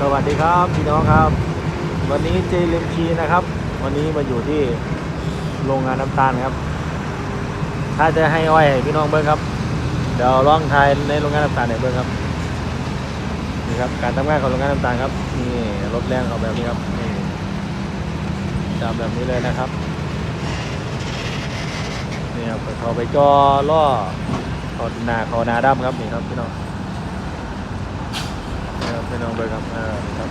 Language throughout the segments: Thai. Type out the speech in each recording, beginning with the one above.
สวัสดีครับพี่น้องครับ วันนี้เจเลมชีนะครับ วันนี้มาอยู่ที่โรงงานน้ำตาลครับ ถ้าจะให้อ้อยให้พี่น้องเบิ้งครับ เดี๋ยวลองทายในโรงงานน้ำตาลให้เบิ้งครับนี่ครับการทำงานของโรงงานน้ำตาลครับนี่รถแรงเขาแบบนี้ครับนี่จับแบบนี้เลยนะครับนี่ครับเขาไปจอล่อเขานาเขานาดำครับนี่ครับพี่น้อง พี่น้องเบอร์ครับอ่าครับ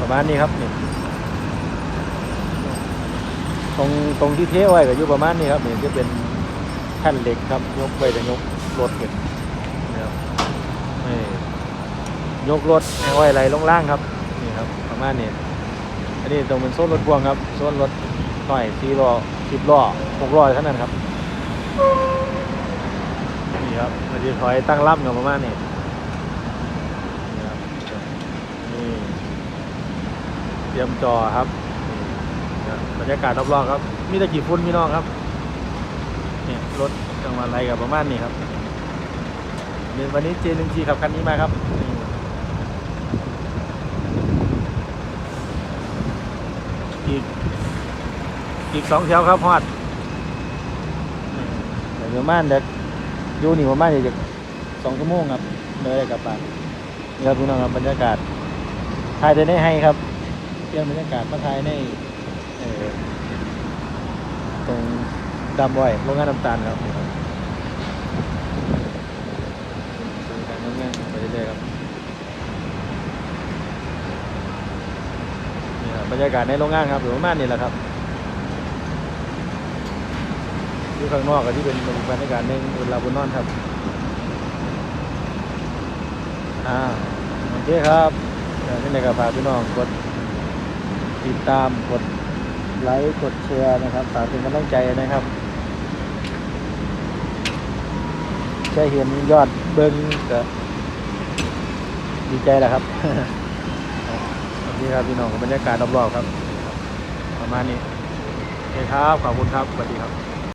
ประมาณนี้ครับนี่ตรงตรงที่เทไว้ก็อยู่ประมาณนี้ครับนี่จะเป็นแผ่นเหล็กครับ ยกไว้จะยกรถขึ้นนะครับนี่ยกรถไว้ไหลลงล่างครับนี่ครับ ประมาณนี้อันนี้ตรงเป็นโซนรถพ่วงครับโซนรถหน่อยสี่ล้อสิบล้อหกล้อเท่านั้นครับนี่ครับมันจะถอยตั้งล่ำกับประมาณนี้ครับนี่ เตรียมจอครับบรรยากาศรอบๆครับ มีต่กี่ฝุ่นพี่น้องครับเนี่ยรถจังหวัดอะไรกับประมาณนี้ครับนี่วันนี้เจนึงจีขับคันนี้มาครับอีกอีกสองแถวครับฮอดเดี๋ยวประมาณเด็กอยู่นี่ประมาณเด็กสองชั่วโมงครับเลยกลับบ้านนี่ครับพี่น้องครับบรรยากาศถ่ายแต่ในให้ครับ เปลี่ยนบรรยากาศมาถ่ายในเอ่อตรงดำไว้โรงงานน้ำตาลครับนี่ครับบรรยากาศงามๆไปเรื่อยๆครับนี่ครับบรรยากาศในโรงงานครับหรือประมาณนี้แหละครับอยู่ข้างนอกก็ที่เป็นบรรยากาศในเวลาบนนอนครับอ่าโอเคครับเดี๋ยวนี่นะครับฝากพี่น้องกด ติดตามกดไลค์กดแชร์นะครับฝากเป็นกำลังใจนะครับแค่เห็นยอดเบิ้งก็ดีใจแล้วครับสวัสดีครับพี่น้องบบรรยากาศรอบๆครับ ประมาณนี้โอเคครับ ขอบคุณครับ สวัสดีครับ